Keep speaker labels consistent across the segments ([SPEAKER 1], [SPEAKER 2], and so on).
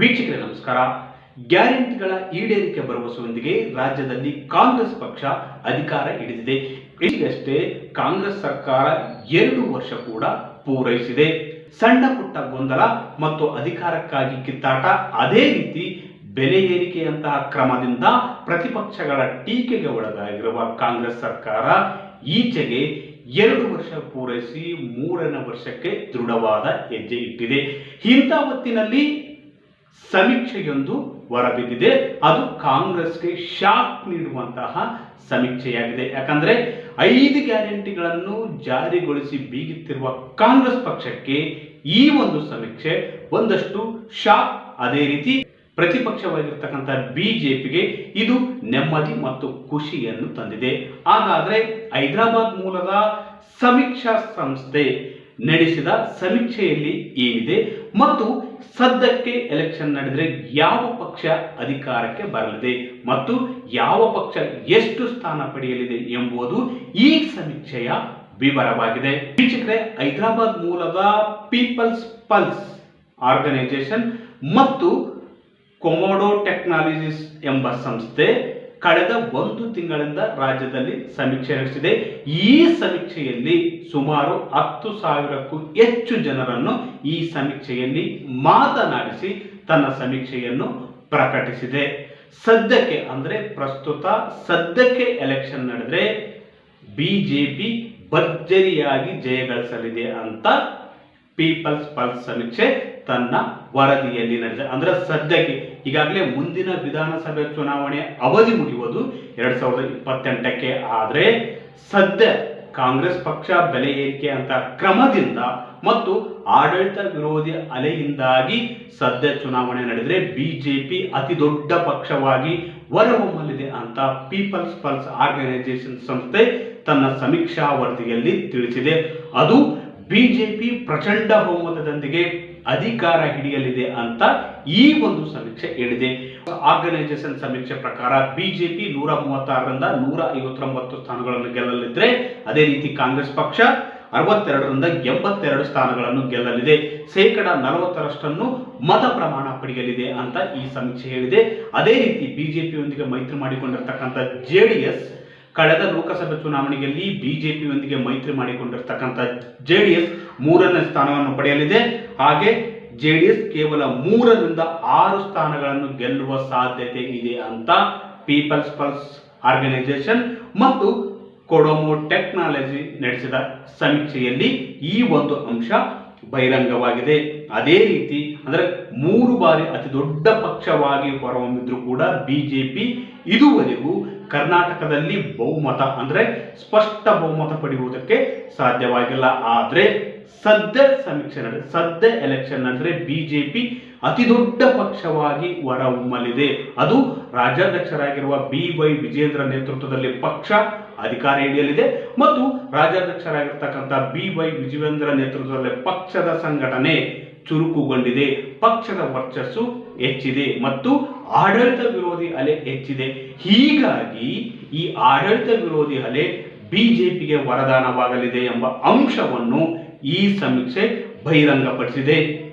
[SPEAKER 1] ವೀಕ್ಷಕರೇ ನಮಸ್ಕಾರ. ಗ್ಯಾರಂಟಿಗಳ ಈಡೇರಿಕೆ ಭರವಸೆಯೊಂದಿಗೆ ರಾಜ್ಯದಲ್ಲಿ ಕಾಂಗ್ರೆಸ್ ಪಕ್ಷ ಅಧಿಕಾರ ಹಿಡಿದಿದೆ. ಈಗಷ್ಟೇ ಕಾಂಗ್ರೆಸ್ ಸರ್ಕಾರ ಎರಡು ವರ್ಷ ಕೂಡ ಪೂರೈಸಿದೆ. ಸಣ್ಣ ಪುಟ್ಟ ಗೊಂದಲ ಮತ್ತು ಅಧಿಕಾರಕ್ಕಾಗಿ ಕಿತ್ತಾಟ, ಅದೇ ರೀತಿ ಬೆಲೆ ಏರಿಕೆಯಂತಹ ಕ್ರಮದಿಂದ ಪ್ರತಿಪಕ್ಷಗಳ ಟೀಕೆಗೆ ಒಳಗಾಗಿರುವ ಕಾಂಗ್ರೆಸ್ ಸರ್ಕಾರ ಈಚೆಗೆ ಎರಡು ವರ್ಷ ಪೂರೈಸಿ ಮೂರನೇ ವರ್ಷಕ್ಕೆ ದೃಢವಾದ ಹೆಜ್ಜೆ ಇಟ್ಟಿದೆ. ಇಂಥ ಹೊತ್ತಿನಲ್ಲಿ ಸಮೀಕ್ಷೆಯೊಂದು ಹೊರಬಿದ್ದಿದೆ. ಅದು ಕಾಂಗ್ರೆಸ್ಗೆ ಶಾಕ್ ನೀಡುವಂತಹ ಸಮೀಕ್ಷೆಯಾಗಿದೆ. ಯಾಕಂದ್ರೆ ಐದು ಗ್ಯಾರಂಟಿಗಳನ್ನು ಜಾರಿಗೊಳಿಸಿ ಬೀಗುತ್ತಿರುವ ಕಾಂಗ್ರೆಸ್ ಪಕ್ಷಕ್ಕೆ ಈ ಒಂದು ಸಮೀಕ್ಷೆ ಒಂದಷ್ಟು ಶಾಕ್. ಅದೇ ರೀತಿ ಪ್ರತಿಪಕ್ಷವಾಗಿರ್ತಕ್ಕಂಥ ಬಿಜೆಪಿಗೆ ಇದು ನೆಮ್ಮದಿ ಮತ್ತು ಖುಷಿಯನ್ನು ತಂದಿದೆ. ಹಾಗಾದ್ರೆ ಹೈದರಾಬಾದ್ ಮೂಲದ ಸಮೀಕ್ಷಾ ಸಂಸ್ಥೆ ನಡೆಸಿದ ಸಮೀಕ್ಷೆಯಲ್ಲಿ ಏನಿದೆ ಮತ್ತು ಸದ್ಯಕ್ಕೆ ಎಲೆಕ್ಷನ್ ನಡೆದರೆ ಯಾವ ಪಕ್ಷ ಅಧಿಕಾರಕ್ಕೆ ಬರಲಿದೆ ಮತ್ತು ಯಾವ ಪಕ್ಷ ಎಷ್ಟು ಸ್ಥಾನ ಪಡೆಯಲಿದೆ ಎಂಬುದು ಈ ಸಮೀಕ್ಷೆಯ ವಿವರವಾಗಿದೆ. ವೀಕ್ಷಕರೇ, ಹೈದರಾಬಾದ್ ಮೂಲದ ಪೀಪಲ್ಸ್ ಪಲ್ಸ್ ಆರ್ಗನೈಸೇಷನ್ ಮತ್ತು ಕೊಮೋಡೋ ಟೆಕ್ನಾಲಜೀಸ್ ಎಂಬ ಸಂಸ್ಥೆ ಕಳೆದ ಒಂದು ತಿಂಗಳಿಂದ ರಾಜ್ಯದಲ್ಲಿ ಸಮೀಕ್ಷೆ ನಡೆಸಿದೆ ಈ ಸಮೀಕ್ಷೆಯಲ್ಲಿ ಸುಮಾರು ಹತ್ತು ಸಾವಿರಕ್ಕೂ ಹೆಚ್ಚು ಜನರನ್ನು ಈ ಸಮೀಕ್ಷೆಯಲ್ಲಿ ಮಾತನಾಡಿಸಿ ತನ್ನ ಸಮೀಕ್ಷೆಯನ್ನು ಪ್ರಕಟಿಸಿದೆ. ಸದ್ಯಕ್ಕೆ ಅಂದರೆ ಪ್ರಸ್ತುತ ಸದ್ಯಕ್ಕೆ ಎಲೆಕ್ಷನ್ ನಡೆದ್ರೆ ಬಿಜೆಪಿ ಭರ್ಜರಿಯಾಗಿ ಜಯಗಳಿಸಲಿದೆ ಅಂತ ಪೀಪಲ್ಸ್ ಪಲ್ಸ್ ಸಮೀಕ್ಷೆ ತನ್ನ ವರದಿಯಲ್ಲಿ ನಡೆದ. ಅಂದ್ರೆ ಸದ್ಯಕ್ಕೆ ಈಗಾಗಲೇ ಮುಂದಿನ ವಿಧಾನಸಭೆ ಚುನಾವಣೆ ಅವಧಿ ಮುಗಿಯುವುದು ಎರಡ್ ಸಾವಿರದ ಇಪ್ಪತ್ತೆಂಟಕ್ಕೆ. ಆದರೆ ಸದ್ಯ ಕಾಂಗ್ರೆಸ್ ಪಕ್ಷ ಬೆಲೆ ಏರಿಕೆ ಅಂತ ಕ್ರಮದಿಂದ ಮತ್ತು ಆಡಳಿತ ವಿರೋಧಿ ಅಲೆಯಿಂದಾಗಿ ಸದ್ಯ ಚುನಾವಣೆ ನಡೆದರೆ ಬಿಜೆಪಿ ಅತಿ ದೊಡ್ಡ ಪಕ್ಷವಾಗಿ ಹೊರಹೊಮ್ಮಲಿದೆ ಅಂತ ಪೀಪಲ್ಸ್ ಪಲ್ಸ್ ಆರ್ಗನೈಸೇಷನ್ ಸಂಸ್ಥೆ ತನ್ನ ಸಮೀಕ್ಷಾ ವರದಿಯಲ್ಲಿ ತಿಳಿಸಿದೆ. ಅದು ಬಿಜೆಪಿ ಪ್ರಚಂಡ ಬಹುಮತದೊಂದಿಗೆ ಅಧಿಕಾರ ಹಿಡಿಯಲಿದೆ ಅಂತ ಈ ಒಂದು ಸಮೀಕ್ಷೆ ಹೇಳಿದೆ. ಆರ್ಗನೈಸೇಷನ್ ಸಮೀಕ್ಷೆ ಪ್ರಕಾರ ಬಿಜೆಪಿ ನೂರ ಮೂವತ್ತಾರರಿಂದ ನೂರ ಐವತ್ತೊಂಬತ್ತು ಸ್ಥಾನಗಳನ್ನು ಗೆಲ್ಲಲಿದ್ರೆ ಅದೇ ರೀತಿ ಕಾಂಗ್ರೆಸ್ ಪಕ್ಷ ಅರವತ್ತೆರಡರಿಂದ ಎಂಬತ್ತೆರಡು ಸ್ಥಾನಗಳನ್ನು ಗೆಲ್ಲಲಿದೆ. ಶೇಕಡ ನಲವತ್ತರಷ್ಟನ್ನು ಮತ ಪ್ರಮಾಣ ಪಡೆಯಲಿದೆ ಅಂತ ಈ ಸಮೀಕ್ಷೆ ಹೇಳಿದೆ. ಅದೇ ರೀತಿ ಬಿಜೆಪಿಯೊಂದಿಗೆ ಮೈತ್ರಿ ಮಾಡಿಕೊಂಡಿರ್ತಕ್ಕಂಥ ಜೆಡಿಎಸ್ ಕಳೆದ ಲೋಕಸಭೆ ಚುನಾವಣೆಯಲ್ಲಿ ಬಿಜೆಪಿಯೊಂದಿಗೆ ಮೈತ್ರಿ ಮಾಡಿಕೊಂಡಿರ್ತಕ್ಕಂಥ ಜೆ ಡಿ ಎಸ್ ಮೂರನೇ ಸ್ಥಾನವನ್ನು ಪಡೆಯಲಿದೆ. ಹಾಗೆ ಎಸ್ ಕೇವಲ ಮೂರರಿಂದ ಆರು ಸ್ಥಾನಗಳನ್ನು ಗೆಲ್ಲುವ ಸಾಧ್ಯತೆ ಇದೆ ಅಂತ ಪೀಪಲ್ಸ್ ಪಲ್ಸ್ ಆರ್ಗನೈಸೇಷನ್ ಮತ್ತು ಕೊಡೊಮೊ ಟೆಕ್ನಾಲಜಿ ನಡೆಸಿದ ಸಮೀಕ್ಷೆಯಲ್ಲಿ ಈ ಒಂದು ಅಂಶ ಬಹಿರಂಗವಾಗಿದೆ. ಅದೇ ರೀತಿ ಅಂದರೆ ಮೂರು ಬಾರಿ ಅತಿ ದೊಡ್ಡ ಪಕ್ಷವಾಗಿ ಹೊರಹೊಮ್ಮಿದ್ರು ಕೂಡ ಬಿಜೆಪಿ ಇದುವರೆಗೂ ಕರ್ನಾಟಕದಲ್ಲಿ ಬಹುಮತ ಅಂದರೆ ಸ್ಪಷ್ಟ ಬಹುಮತ ಪಡೆಯುವುದಕ್ಕೆ ಸಾಧ್ಯವಾಗಿಲ್ಲ. ಆದರೆ ಸದ್ಯ ಸಮೀಕ್ಷೆ ನಡೆದ, ಸದ್ಯ ಎಲೆಕ್ಷನ್ ನಡೆದ್ರೆ ಬಿಜೆಪಿ ಅತಿ ದೊಡ್ಡ ಪಕ್ಷವಾಗಿ ಹೊರಹೊಮ್ಮಲಿದೆ ಅದು ರಾಜ್ಯಾಧ್ಯಕ್ಷರಾಗಿರುವ ಬಿ ವೈ ವಿಜೇಂದ್ರ ನೇತೃತ್ವದಲ್ಲಿ ಪಕ್ಷ ಅಧಿಕಾರ ಹಿಡಿಯಲಿದೆ ಮತ್ತು ರಾಜ್ಯಾಧ್ಯಕ್ಷರಾಗಿರ್ತಕ್ಕಂಥ ಬಿ ವೈ ವಿಜೇಂದ್ರ ನೇತೃತ್ವದಲ್ಲಿ ಪಕ್ಷದ ಸಂಘಟನೆ ಚುರುಕುಗೊಂಡಿದೆ. ಪಕ್ಷದ ವರ್ಚಸ್ಸು ಹೆಚ್ಚಿದೆ ಮತ್ತು ಆಡಳಿತ ವಿರೋಧಿ ಅಲೆ ಹೆಚ್ಚಿದೆ. ಹೀಗಾಗಿ ಈ ಆಡಳಿತ ವಿರೋಧಿ ಅಲೆ ಬಿಜೆಪಿಗೆ ವರದಾನವಾಗಲಿದೆ ಎಂಬ ಅಂಶವನ್ನು ಈ ಸಮೀಕ್ಷೆ ಬಹಿರಂಗಪಡಿಸಿದೆ.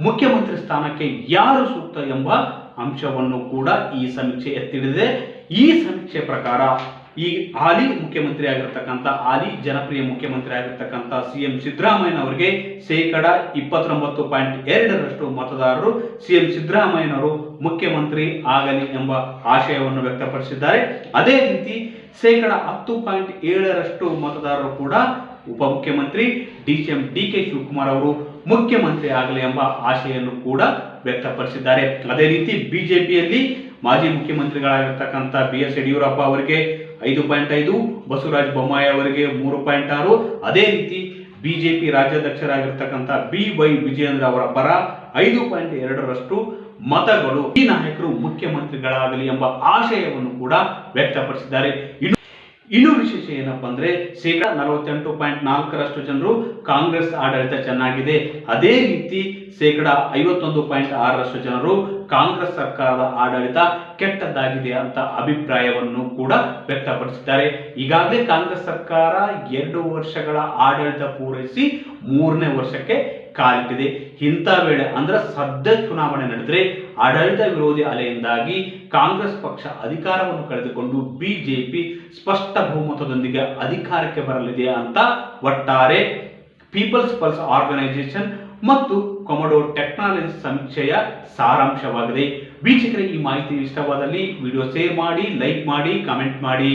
[SPEAKER 1] ಮುಖ್ಯಮಂತ್ರಿ ಸ್ಥಾನಕ್ಕೆ ಯಾರು ಸೂಕ್ತ ಎಂಬ ಅಂಶವನ್ನು ಕೂಡ ಈ ಸಮೀಕ್ಷೆ ಎತ್ತಿಡಿದೆ ಈ ಸಮೀಕ್ಷೆ ಪ್ರಕಾರ ಈ ಹಾಲಿ ಮುಖ್ಯಮಂತ್ರಿ ಆಗಿರ್ತಕ್ಕಂಥ ಹಾಲಿ ಜನಪ್ರಿಯ ಮುಖ್ಯಮಂತ್ರಿ ಆಗಿರ್ತಕ್ಕಂಥ ಸಿ ಎಂ ಸಿದ್ದರಾಮಯ್ಯನವರಿಗೆ ಶೇಕಡ ಇಪ್ಪತ್ತೊಂಬತ್ತು ಪಾಯಿಂಟ್ ಎರಡರಷ್ಟು ಮತದಾರರು ಸಿ ಎಂ ಸಿದ್ದರಾಮಯ್ಯನವರು ಮುಖ್ಯಮಂತ್ರಿ ಆಗಲಿ ಎಂಬ ಆಶಯವನ್ನು ವ್ಯಕ್ತಪಡಿಸಿದ್ದಾರೆ. ಅದೇ ರೀತಿ ಶೇಕಡ ಹತ್ತು ಪಾಯಿಂಟ್ ಏಳರಷ್ಟು ಮತದಾರರು ಕೂಡ ಉಪಮುಖ್ಯಮಂತ್ರಿ, D C M D K Shivakumar ಅವರು ಮುಖ್ಯಮಂತ್ರಿ ಆಗಲಿ ಎಂಬ ಆಶೆಯನ್ನು ಕೂಡ ವ್ಯಕ್ತಪಡಿಸಿದ್ದಾರೆ. ಅದೇ ರೀತಿ ಬಿಜೆಪಿಯಲ್ಲಿ ಮಾಜಿ ಮುಖ್ಯಮಂತ್ರಿಗಳಾಗಿರ್ತಕ್ಕಂಥ ಬಿ ಎಸ್ ಯಡಿಯೂರಪ್ಪ ಅವರಿಗೆ ಐದು ಪಾಯಿಂಟ್ ಐದು, ಬಸವರಾಜ ಬೊಮ್ಮಾಯಿ ಅವರಿಗೆ ಮೂರು ಪಾಯಿಂಟ್ ಆರು. ಅದೇ ರೀತಿ ಬಿಜೆಪಿ ರಾಜ್ಯಾಧ್ಯಕ್ಷರಾಗಿರ್ತಕ್ಕಂಥ ಬಿ ವೈ ವಿಜಯೇಂದ್ರ ಅವರ ಪರ ಐದು ಪಾಯಿಂಟ್ ಎರಡರಷ್ಟು ಮತಗಳು ಈ ನಾಯಕರು ಮುಖ್ಯಮಂತ್ರಿಗಳಾಗಲಿ ಎಂಬ ಆಶಯವನ್ನು ಕೂಡ ವ್ಯಕ್ತಪಡಿಸಿದ್ದಾರೆ. ಇನ್ನು ಇನ್ನು ವಿಶೇಷ ಏನಪ್ಪ ಅಂದ್ರೆ ಶೇಕಡ ನಲವತ್ತೆಂಟು ಪಾಯಿಂಟ್ ನಾಲ್ಕರಷ್ಟು ಜನರು ಕಾಂಗ್ರೆಸ್ ಆಡಳಿತ ಚೆನ್ನಾಗಿದೆ. ಅದೇ ರೀತಿ ಶೇಕಡ ಐವತ್ತೊಂದು ಪಾಯಿಂಟ್ ಆರರಷ್ಟು ಜನರು ಕಾಂಗ್ರೆಸ್ ಸರ್ಕಾರದ ಆಡಳಿತ ಕೆಟ್ಟದ್ದಾಗಿದೆ ಅಂತ ಅಭಿಪ್ರಾಯವನ್ನು ಕೂಡ ವ್ಯಕ್ತಪಡಿಸಿದ್ದಾರೆ. ಈಗಾಗಲೇ ಕಾಂಗ್ರೆಸ್ ಸರ್ಕಾರ ಎರಡು ವರ್ಷಗಳ ಆಡಳಿತ ಪೂರೈಸಿ ಮೂರನೇ ವರ್ಷಕ್ಕೆ ಕಾಲಿಟ್ಟಿದೆ. ಇಂಥ ವೇಳೆ ಅಂದ್ರೆ ಸದ್ಯ ಚುನಾವಣೆ ನಡೆದರೆ ಆಡಳಿತ ವಿರೋಧಿ ಅಲೆಯಿಂದಾಗಿ ಕಾಂಗ್ರೆಸ್ ಪಕ್ಷ ಅಧಿಕಾರವನ್ನು ಕಳೆದುಕೊಂಡು ಬಿಜೆಪಿ ಸ್ಪಷ್ಟ ಬಹುಮತದೊಂದಿಗೆ ಅಧಿಕಾರಕ್ಕೆ ಬರಲಿದೆ ಅಂತ ಒಟ್ಟಾರೆ ಪೀಪಲ್ಸ್ ಪಲ್ಸ್ ಆರ್ಗನೈಸೇಷನ್ ಮತ್ತು ಕೊಮಡೋ ಟೆಕ್ನಾಲಜಿ ಸಂಸ್ಥೆಯ ಸಾರಾಂಶವಾಗಿದೆ. ವೀಕ್ಷಕರೇ, ಈ ಮಾಹಿತಿ ಇಷ್ಟವಾದಲ್ಲಿ ವಿಡಿಯೋ ಶೇರ್ ಮಾಡಿ ಲೈಕ್ ಮಾಡಿ ಕಾಮೆಂಟ್ ಮಾಡಿ.